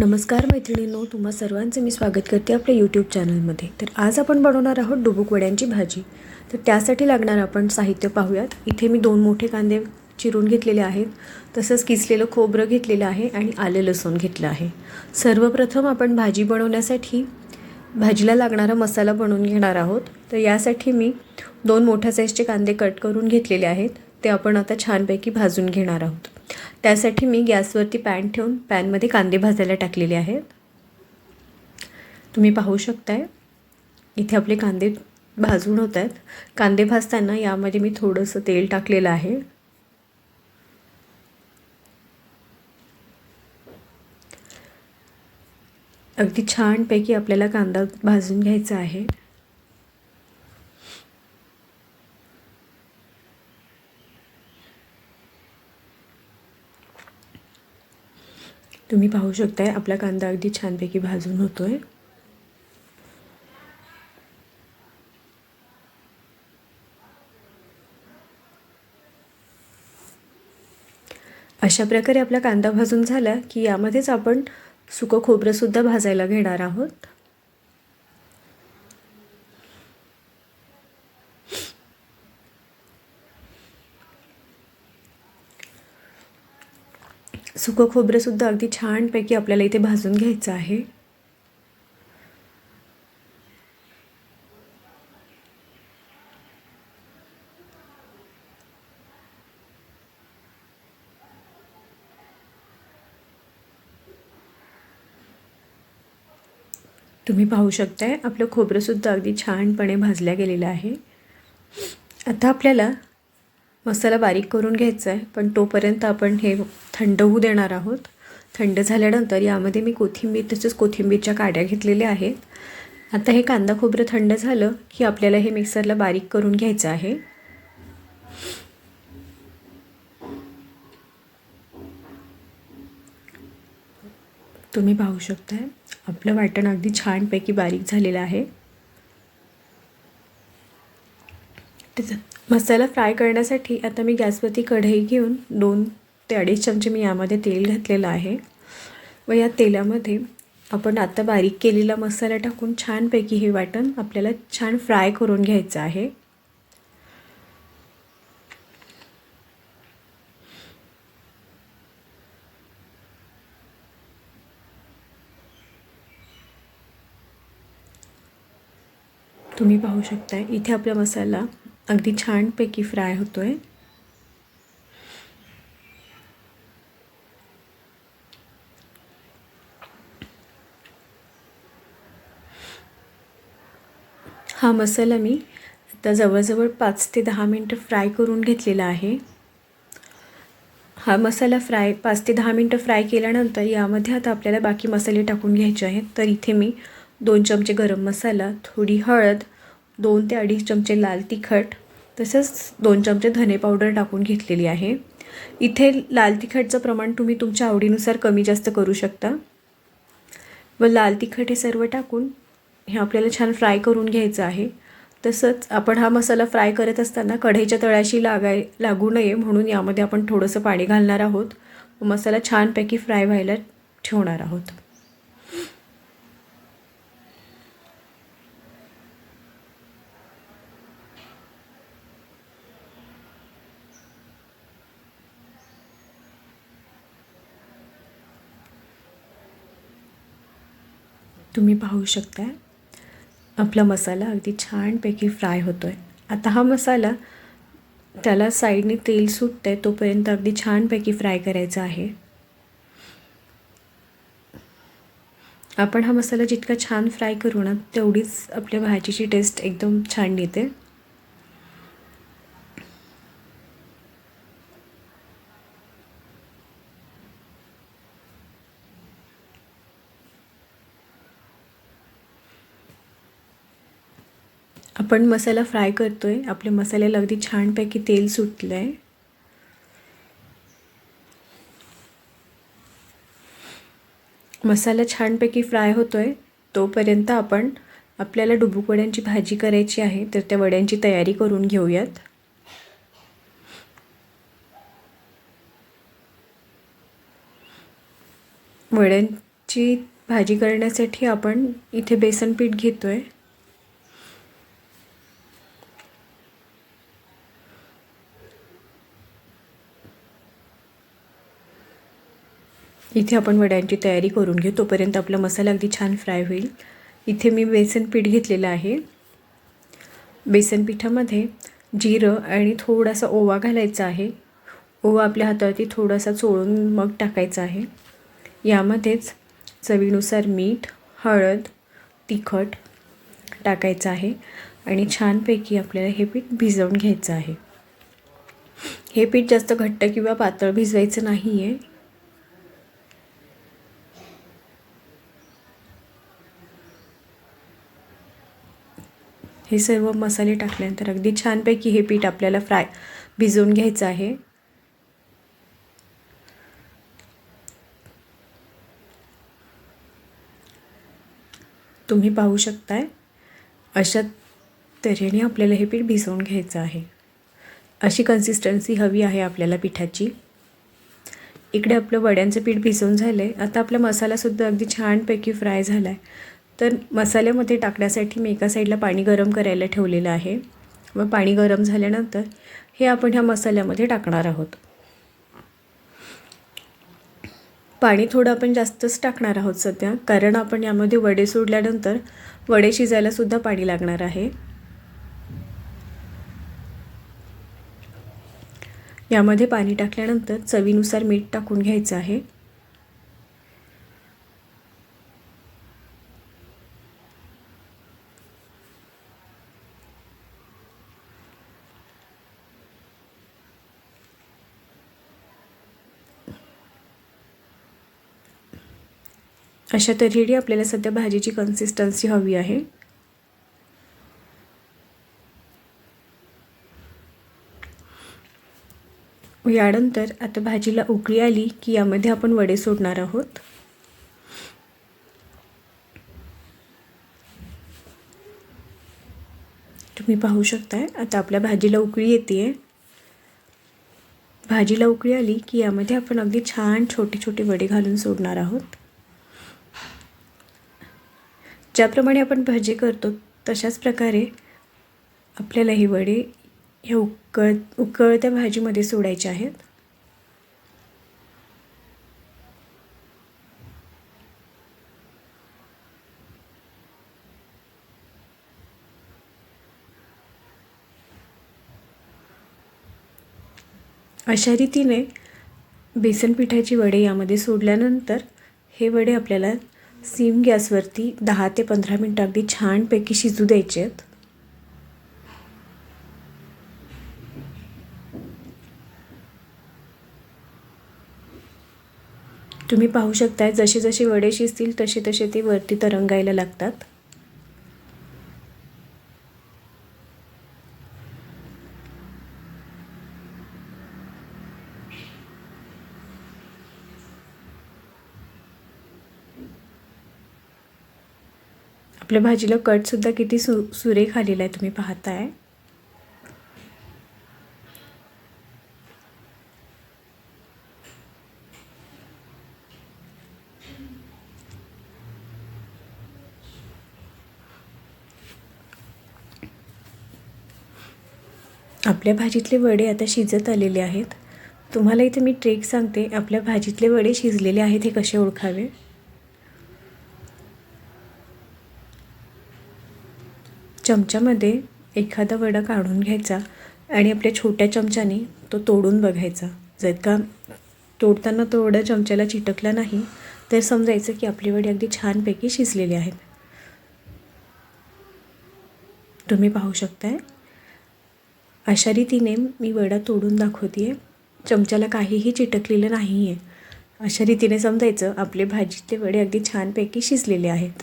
नमस्कार मैत्रिणींनो तुम्हा सर्वांचं मी स्वागत करते आपल्या यूट्यूब चॅनलमध्ये तर आज आपण बनवणार आहोत डुबुकवड्यांची भाजी. तर त्यासाठी लागणार आपण साहित्य पाहूयात. इथे मी दोन मोठे कांदे चिरून घेतलेले आहेत. तसंच किसलेलं खोबरं घेतलेलं आहे आणि आलं लसूण घेतलं आहे. सर्वप्रथम आपण भाजी बनवण्यासाठी भाजीला लागणारा मसाला बनवून घेणार आहोत. तर यासाठी मी दोन मोठ्या साईजचे कांदे कट करून घेतलेले आहेत. ते आपण आता छानपैकी भाजून घेणार आहोत. त्यासाठी मी गॅसवरती पॅन ठेवून पॅनमध्ये कांदे भाजायला टाकलेले आहेत. तुम्ही पाहू शकताय इथे आपले कांदे भाजून होत आहेत. कांदे भाजताना यामध्ये मी थोडंसं तेल टाकलेलं आहे. अगदी छानपैकी आपल्याला कांदा भाजून घ्यायचा आहे. तुम्ही पाहू शकताय आपला कांदा अगदी छानपैकी भाजून होतो आहे अशा प्रकारे आपला कांदा भाजून झाला की यामध्येच आपण सुकं खोबरंसुद्धा भाजायला घेणार आहोत. सुकं खोबरंसुद्धा अगदी छानपैकी आपल्याला इथे भाजून घ्यायचं आहे. तुम्ही पाहू शकताय आपलं खोबरंसुद्धा अगदी छानपणे भाजल्या गेलेलं आहे. आता आपल्याला मसाला बारीक करून घ्यायचा आहे पण तोपर्यंत आपण हे थंड होऊ देणार आहोत. थंड झाल्यानंतर यामध्ये मी कोथिंबीर तसेच कोथिंबीरच्या काड्या घेतलेल्या आहेत. आता हे कांदा खोबरं थंड झालं की आपल्याला हे मिक्सरला बारीक करून घ्यायचं आहे. तुम्ही पाहू शकताय आपलं वाटण अगदी छानपैकी बारीक झालेलं आहे. त्याचं मसाला फ्राय करण्यासाठी आता मी गॅसवरती कढई घेऊन दोन ते अडीच चमचे मी यामध्ये तेल घातलेलं आहे. व या तेलामध्ये आपण आता बारीक केलेला मसाला टाकून छानपैकी हे वाटण आपल्याला छान फ्राय करून घ्यायचं आहे. तुम्ही पाहू शकता इथे आपला मसाला अगदी छानपैकी फ्राय होतो आहे हा मसाला मी आता जवळजवळ पाच ते दहा मिनटं फ्राय करून घेतलेला आहे. हा मसाला फ्राय पाच ते दहा मिनटं फ्राय केल्यानंतर यामध्ये आता आपल्याला बाकी मसाले टाकून घ्यायचे आहेत. तर इथे मी दोन चमचे गरम मसाला थोडी हळद दोन ते अडीच चमचे लाल तिखट तसंच दोन चमचे धने पावडर टाकून घेतलेली आहे. इथे लाल तिखटचं प्रमाण तुम्ही तुमच्या आवडीनुसार कमी जास्त करू शकता. व लाल तिखट हे सर्व टाकून हे आपल्याला छान फ्राय करून घ्यायचं आहे. तसंच आपण हा मसाला फ्राय करत असताना कढईच्या तळाशी लागाय लागू नये म्हणून यामध्ये आपण थोडंसं पाणी घालणार आहोत. मसाला छानपैकी फ्राय व्हायला ठेवणार आहोत. तुम्ही पाहू शकता आपला मसाला अगदी छानपैकी फ्राय होतो आहे आता हा मसाला त्याला साईडने तेल सुटतं आहे तोपर्यंत अगदी छानपैकी फ्राय करायचा आहे. आपण हा मसाला जितका छान फ्राय करू ना तेवढीच आपल्या भाजीची टेस्ट एकदम छान येते. आपण मसाला फ्राय करतो आहे आपल्या मसाल्याला अगदी छानपैकी तेल सुटलं आहे मसाला छानपैकी फ्राय होतो आहे तोपर्यंत आपण आपल्याला डुबुकवड्यांची भाजी करायची आहे तर त्या वड्यांची तयारी करून घेऊयात. वड्यांची भाजी करण्यासाठी आपण इथे बेसन पीठ घेतो आहे इथे आपण वड्यांची तयारी करून घेऊ. तोपर्यंत आपला मसाला अगदी छान फ्राय होईल. इथे मी बेसन पीठ घेतलेलं आहे. बेसन पिठामध्ये जिरं आणि थोडासा ओवा घालायचा आहे. ओवा आपल्या हातावरती थोडासा चोळून मग टाकायचा आहे. यामध्येच चवीनुसार मीठ हळद तिखट टाकायचं आहे आणि छानपैकी आपल्याला हे पीठ भिजवून घ्यायचं आहे. हे पीठ जास्त घट्ट किंवा पातळ भिजवायचं नाही आहे हे सर्व मसाले टाकल्यानंतर अगदी छानपैकी हे पीठ आपल्याला फ्राय भिजवून घ्यायचं आहे. तुम्ही पाहू शकताय अशा तऱ्हेने आपल्याला हे पीठ भिजवून घ्यायचं आहे. अशी कन्सिस्टन्सी हवी आहे आपल्याला पिठाची. इकडे आपलं वड्यांचं पीठ भिजवून झालं आहे आता आपला मसालासुद्धा अगदी छानपैकी फ्राय झाला आहे तर मसाल्यामध्ये टाकण्यासाठी मी एका साईडला पाणी गरम करायला ठेवलेलं आहे. व पाणी गरम झाल्यानंतर हे आपण ह्या मसाल्यामध्ये टाकणार आहोत. पाणी थोडं आपण जास्तच टाकणार आहोत सध्या कारण आपण यामध्ये वडे सोडल्यानंतर वडे शिजायलासुद्धा पाणी लागणार आहे. यामध्ये पाणी टाकल्यानंतर चवीनुसार मीठ टाकून घ्यायचं आहे. अशा तऱ्हेने आपल्याला सध्या भाजीची कन्सिस्टन्सी हवी आहे. यानंतर आता भाजीला उकळी आली की यामध्ये आपण वडे सोडणार आहोत. तुम्ही पाहू शकताय आता आपल्या भाजीला उकळी येते भाजीला उकळी आली की यामध्ये आपण अगदी छान छोटे छोटे वडे घालून सोडणार आहोत. ज्याप्रमाणे आपण भाजी करतो तशाच प्रकारे आपल्याला ही वडे ह्या उकळ उकळत्या भाजीमध्ये सोडायचे आहेत. अशा रीतीने बेसन पिठाची वडे यामध्ये सोडल्यानंतर हे वडे आपल्याला सीम गॅसवरती दहा ते पंधरा मिनटं अगदी छानपैकी शिजू द्यायचे आहेत तुम्ही पाहू शकताय जसे जसे वडे शिजतील तसे तसे ते वरती तरंगायला लागतात. आपल्या भाजीला कटसुद्धा किती सु सुरेख आलेला आहे तुम्ही पाहताय. आपल्या भाजीतले वडे आता शिजत आलेले आहेत. तुम्हाला इथे मी ट्रेक सांगते आपल्या भाजीतले वडे शिजलेले आहेत हे कसे ओळखावे? चमच्यामध्ये एखादा वडा काढून घ्यायचा आणि आपल्या छोट्या चमच्याने तो तोडून बघायचा. जर का तोडताना तो वडा चमच्याला चिटकला नाही तर समजायचं की आपले वडे अगदी छानपैकी शिजलेले आहेत. तुम्ही पाहू शकताय. अशा रीतीने मी वडा तोडून दाखवते आहे चमच्याला काहीही चिटकलेलं नाही आहे अशा रीतीने समजायचं आपले भाजीतले वडे अगदी छानपैकी शिजलेले आहेत.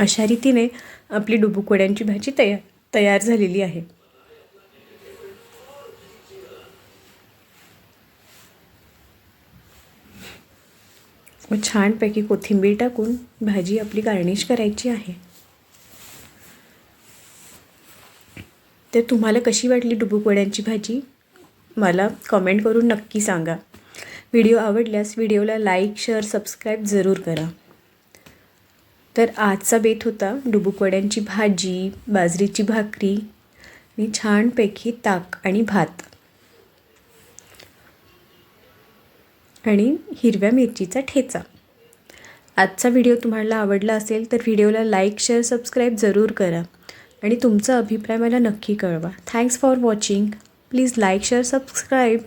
अशा रीतीने आपली डुबुकोड्यांची भाजी तयार तयार झालेली आहे. मग छानपैकी कोथिंबीर टाकून भाजी आपली गार्निश करायची आहे. तर तुम्हाला कशी वाटली डुबुकवड्यांची भाजी? मला कमेंट करून नक्की सांगा. व्हिडिओ आवडल्यास व्हिडिओला लाईक शेअर सबस्क्राईब जरूर करा. तर आजचा बेत होता डुबुकवड्यांची भाजी बाजरीची भाकरी आणि छानपैकी ताक आणि भात. आणि हिरव्या मिरचीचा ठेचा. आजचा व्हिडिओ तुम्हाला आवडला असेल तर व्हिडिओला लाईक शेअर सबस्क्राईब जरूर करा. आणि तुमचा अभिप्राय मला नक्की कळवा. Thanks for watching. Please like share subscribe.